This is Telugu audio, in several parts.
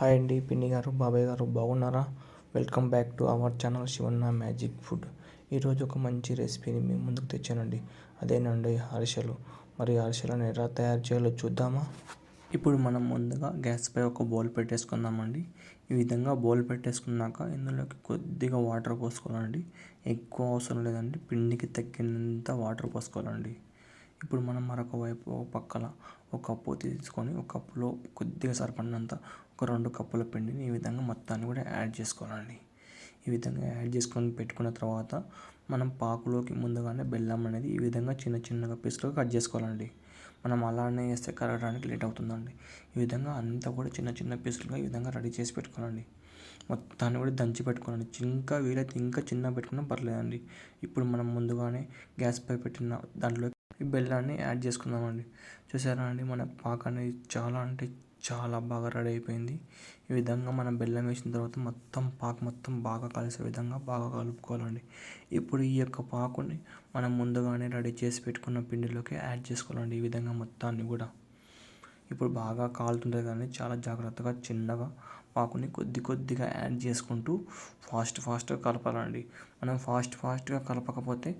హాయ్ అండి పిన్ని గారు బాబాయ్ గారు బాగున్నారా? Welcome back to our channel Shivanna magic food. ఈరోజు ఒక మంచి రెసిపీని మేము ముందుకు తెచ్చానండి. అదేనండి అరిసెలు మరి అరిసెలను ఎలా తయారు చేయాలో చూద్దామా? ఇప్పుడు మనం ముందుగా గ్యాస్పై ఒక బౌల్ పెట్టేసుకుందామండి. ఈ విధంగా బౌల్ పెట్టేసుకున్నాక ఇందులోకి కొద్దిగా వాటర్ పోసుకోవాలండి. ఎక్కువ అవసరం లేదండి. పిండికి తగ్గినంత వాటర్ పోసుకోవాలండి. ఇప్పుడు మనం మరొక వైపు ఒక పక్కన ఒక కప్పు తీసుకొని ఒక కప్పులో కొద్దిగా సరిపడినంత ఒక రెండు కప్పుల పిండిని ఈ విధంగా మొత్తాన్ని కూడా యాడ్ చేసుకోవాలండి. ఈ విధంగా యాడ్ చేసుకొని పెట్టుకున్న తర్వాత మనం పాకులోకి ముందుగానే బెల్లం అనేది ఈ విధంగా చిన్న చిన్నగా పీసులుగా కట్ చేసుకోవాలండి. మనం అలానే వేస్తే కరగడానికి లేట్ అవుతుందండి. ఈ విధంగా అంతా కూడా చిన్న చిన్న పీసులుగా ఈ విధంగా రెడీ చేసి పెట్టుకోవాలండి. మొత్తాన్ని కూడా దంచి పెట్టుకోనండి ఇంకా వీలైతే ఇంకా చిన్న పెట్టుకున్నా పర్లేదండి. ఇప్పుడు మనం ముందుగానే గ్యాస్ పై పెట్టిన దాంట్లో ఈ బెల్లాన్ని యాడ్ చేసుకుందామండి. చూసారా అండి మన పాక అనేది చాలా అంటే చాలా బాగా రెడీ అయిపోయింది. ఈ విధంగా మనం బెల్లం వేసిన తర్వాత మొత్తం పాకు మొత్తం బాగా కలిసే విధంగా బాగా కలుపుకోవాలండి. ఇప్పుడు ఈ యొక్క పాకుని మనం ముందుగానే రెడీ చేసి పెట్టుకున్న పిండిలోకి యాడ్ చేసుకోవాలండి ఈ విధంగా మొత్తాన్ని కూడా. ఇప్పుడు బాగా కాలుతుంటుంది కానీ చాలా జాగ్రత్తగా చిన్నగా పాకుని కొద్ది కొద్దిగా యాడ్ చేసుకుంటూ ఫాస్ట్ ఫాస్ట్గా కలపాలండి. మనం ఫాస్ట్ ఫాస్ట్గా కలపకపోతే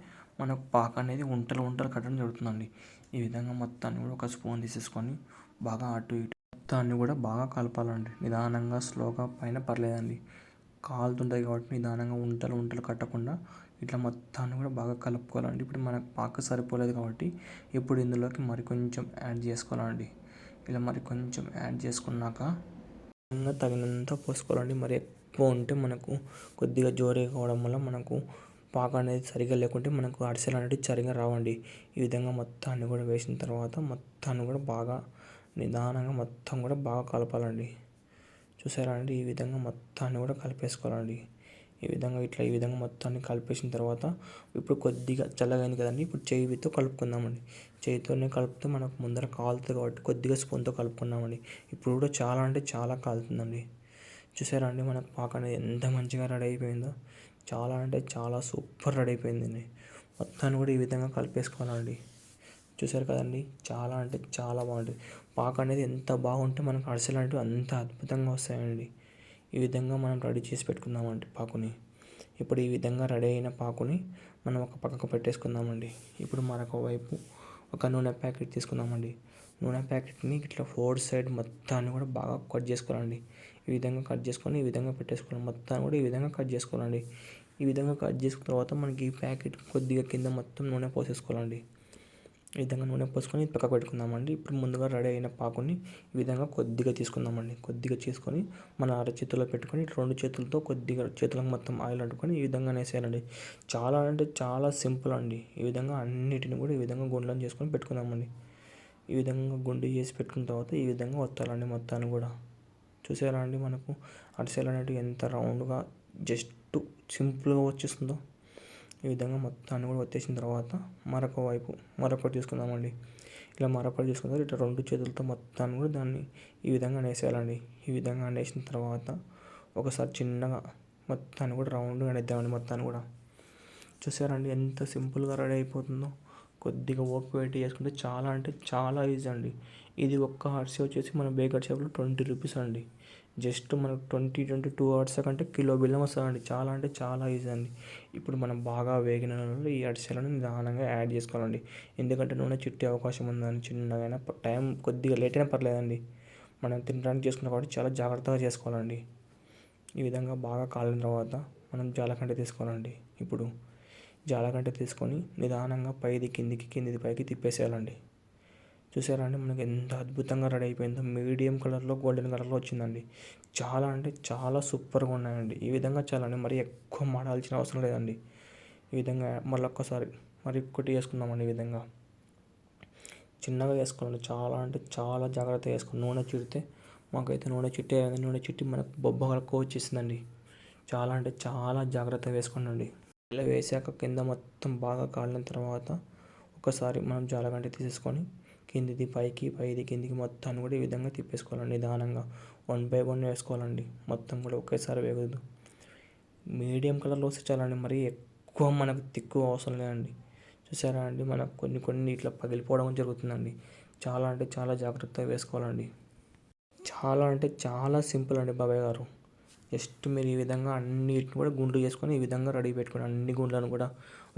మనకు పాక అనేది ఉంటలు ఉంటలు కట్టడం జరుగుతుందండి. ఈ విధంగా మొత్తాన్ని కూడా ఒక స్పూన్ తీసేసుకొని బాగా అటు ఇటు మొత్తాన్ని కూడా బాగా కలపాలండి. నిదానంగా స్లోగా పైన పర్లేదండి. కాలుతుంటాయి కాబట్టి నిదానంగా ఉంటలు ఉంటలు కట్టకుండా ఇట్లా మొత్తాన్ని కూడా బాగా కలుపుకోవాలండి. ఇప్పుడు మనకు పాక సరిపోలేదు కాబట్టి ఇప్పుడు ఇందులోకి మరి కొంచెం యాడ్ చేసుకోవాలండి. ఇలా మరి కొంచెం యాడ్ చేసుకున్నాక తగినంత పోసుకోవాలండి. మరి ఎక్కువ ఉంటే మనకు కొద్దిగా జోరే కావడం వల్ల మనకు పాక అనేది సరిగా లేకుంటే మనకు అరిసెలు అనేవి సరిగా రావండి. ఈ విధంగా మొత్తాన్ని కూడా వేసిన తర్వాత మొత్తాన్ని కూడా బాగా నిదానంగా మొత్తం కూడా బాగా కలపాలండి. చూసారా అండి? ఈ విధంగా మొత్తాన్ని కూడా కలిపేసుకోవాలండి. ఈ విధంగా ఇట్లా ఈ విధంగా మొత్తాన్ని కలిపేసిన తర్వాత ఇప్పుడు కొద్దిగా చల్లగైంది కదండి. ఇప్పుడు చేయితో కలుపుకుందామండి. చేయితోనే కలిపితే మనకు ముందర కాలుతుంది కాబట్టి కొద్దిగా స్పూన్తో కలుపుకున్నామండి ఇప్పుడు కూడా చాలా అంటే చాలా కాలుతుందండి. చూసారా అండి మన పాక అనేది ఎంత మంచిగా రెడీ అయిపోయిందో? చాలా అంటే చాలా సూపర్ రెడీ అయిపోయిందండి. మొత్తాన్ని కూడా ఈ విధంగా కలిపేసుకోవాలండి. చూసారు కదండి? చాలా అంటే చాలా బాగుంటుంది. పాక అనేది ఎంత బాగుంటే మనకు అరిసెలు అనేవి అంత అద్భుతంగా వస్తాయండి. ఈ విధంగా మనం రెడీ చేసి పెట్టుకుందామండి పాకుని. ఇప్పుడు ఈ విధంగా రెడీ అయిన పాకుని మనం ఒక పక్కకు పెట్టేసుకుందామండి. ఇప్పుడు మరొక వైపు ఒక నూనె ప్యాకెట్ తీసుకుందామండి. నూనె ప్యాకెట్ని ఇట్లా ఫోర్ సైడ్ మొత్తాన్ని కూడా బాగా కట్ చేసుకోవాలండి. ఈ విధంగా కట్ చేసుకొని ఈ విధంగా పెట్టేసుకోవాలి. మొత్తాన్ని కూడా ఈ విధంగా కట్ చేసుకోవాలండి. ఈ విధంగా కట్ చేసుకున్న తర్వాత మనకి ఈ ప్యాకెట్ కొద్దిగా కింద మొత్తం నూనె పోసేసుకోవాలండి. ఈ విధంగా నూనె పోసుకొని పక్కకు పెట్టుకుందామండి. ఇప్పుడు ముందుగా రెడీ అయిన పాకుని ఈ విధంగా కొద్దిగా తీసుకుందామండి. కొద్దిగా తీసుకొని మన అరచేతిలో పెట్టుకొని రెండు చేతులతో కొద్దిగా చేతులకు మొత్తం ఆయిల్ అంటుకొని ఈ విధంగా వేసేయాలండి చాలా అంటే చాలా సింపుల్ అండి. ఈ విధంగా అన్నిటిని కూడా ఈ విధంగా గుండ్లను చేసుకొని పెట్టుకుందామండి. ఈ విధంగా గుండు చేసి పెట్టుకున్న తర్వాత ఈ విధంగా వత్తాలండి మొత్తాన్ని కూడా. చూసారా అండి మనకు? అరిసెలు అనేటివి ఎంత రౌండ్గా జస్ట్ సింపుల్గా వచ్చేస్తుందో. ఈ విధంగా మొత్తాన్ని కూడా వచ్చేసిన తర్వాత మరొక వైపు మరొకటి తీసుకుందామండి. ఇలా మరొకటి తీసుకున్న ఇట్లా రెండు చేతులతో మొత్తాన్ని కూడా దాన్ని ఈ విధంగా నేసేయాలండి ఈ విధంగా నేసిన తర్వాత ఒకసారి చిన్నగా మొత్తాన్ని కూడా రౌండ్గా నేద్దామండి మొత్తాన్ని కూడా. చూసారండి ఎంత సింపుల్గా రెడీ అయిపోతుందో. కొద్దిగా ఓపిక పెట్టి చేసుకుంటే చాలా అంటే చాలా ఈజీ అండి. ఇది ఒక్క అరిసె వచ్చేసి మన బేకర్ షాప్లో ట్వంటీ రూపీస్ అండి. జస్ట్ మనకు ట్వంటీ ట్వంటీ టూ అవర్స్ కంటే కిలో బిల్లం వస్తుందండి. చాలా అంటే చాలా ఈజీ అండి. ఇప్పుడు మనం బాగా వేగిన ఈ అరిసెలను నిదానంగా యాడ్ చేసుకోవాలండి. ఎందుకంటే నూనె చుట్టే అవకాశం ఉందని చిన్నగా టైం కొద్దిగా లేట్ అయినా పర్లేదండి. మనం తినడానికి చేసుకున్న కాబట్టి చాలా జాగ్రత్తగా చేసుకోవాలండి. ఈ విధంగా బాగా కాలిన తర్వాత మనం జాలకంటే తీసుకోవాలండి. ఇప్పుడు జాలగంట తీసుకొని నిదానంగా పైది కిందికి కిందిది పైకి తిప్పేసేయాలండి. చూసారా అండి మనకి ఎంత అద్భుతంగా రెడీ అయిపోయిందో. మీడియం కలర్లో గోల్డెన్ కలర్లో వచ్చిందండి. చాలా అంటే చాలా సూపర్గా ఉన్నాయండి. ఈ విధంగా చాలండి మరి ఎక్కువ మాడాల్సిన అవసరం లేదండి. ఈ విధంగా మళ్ళీ ఒక్కసారి మరి ఒక్కటి వేసుకుందామండి ఈ విధంగా. చిన్నగా వేసుకోవాలండి. చాలా అంటే చాలా జాగ్రత్తగా వేసుకోండి నూనె చిడితే మాకైతే నూనె చిట్టే నూనె చిట్టి మనకు బొబ్బ వచ్చేసిందండి చాలా అంటే చాలా జాగ్రత్తగా వేసుకోండి. ఇలా వేసాక కింద మొత్తం బాగా కాలిన తర్వాత ఒకసారి మనం జాలగంటి తీసేసుకొని కిందిది పైకి పైది కిందికి మొత్తాన్ని కూడా ఈ విధంగా తిప్పేసుకోవాలండి నిదానంగా. వన్ బై వన్ వేసుకోవాలండి. మొత్తం కూడా ఒకేసారి వేగదు. మీడియం కలర్లో వస్తే చాలండి. మరి ఎక్కువ మనకు తిక్కువ అవసరం లేదండి. చూసారా అండి? మనకు కొన్ని కొన్ని ఇట్లా పగిలిపోవడం జరుగుతుందండి. చాలా అంటే చాలా జాగ్రత్తగా వేసుకోవాలండి. చాలా అంటే చాలా సింపుల్ అండి బాబాయ్ గారు. జస్ట్ మీరు ఈ విధంగా అన్నిటిని కూడా గుండ్లు చేసుకొని ఈ విధంగా రెడీ పెట్టుకోండి. అన్ని గుండ్లను కూడా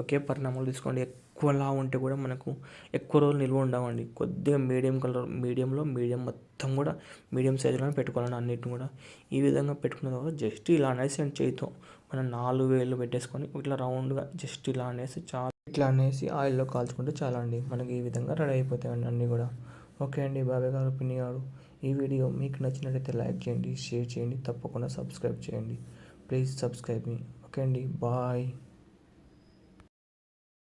ఒకే పరిణామాలు తీసుకోండి. ఎక్కువలా ఉంటే కూడా మనకు ఎక్కువ రోజులు నిల్వ ఉండవండి. కొద్దిగా మీడియం కలర్ మీడియంలో మీడియం మొత్తం కూడా మీడియం సైజులోనే పెట్టుకోవాలండి అన్నిటిని కూడా. ఈ విధంగా పెట్టుకున్న తర్వాత జస్ట్ ఇలా అనేసి అండ్ చేయితో మనం నాలుగు వేలు పెట్టేసుకొని ఇట్లా రౌండ్గా జస్ట్ ఇలా అనేసి చాలా. ఇట్లా అనేసి ఆయిల్లో కాల్చుకుంటే చాలా అండి మనకి ఈ విధంగా రెడీ అయిపోతాయండి అన్నీ కూడా. ఓకే అండి. బాబాయ్ గారు పిన్ని గారు. ఈ వీడియో మీకు నచ్చినట్లయితే లైక్ చేయండి షేర్ చేయండి తప్పకుండా సబ్స్క్రైబ్ చేయండి. ప్లీజ్ సబ్స్క్రైబ్ మీ. ఓకే అండి బాయ్.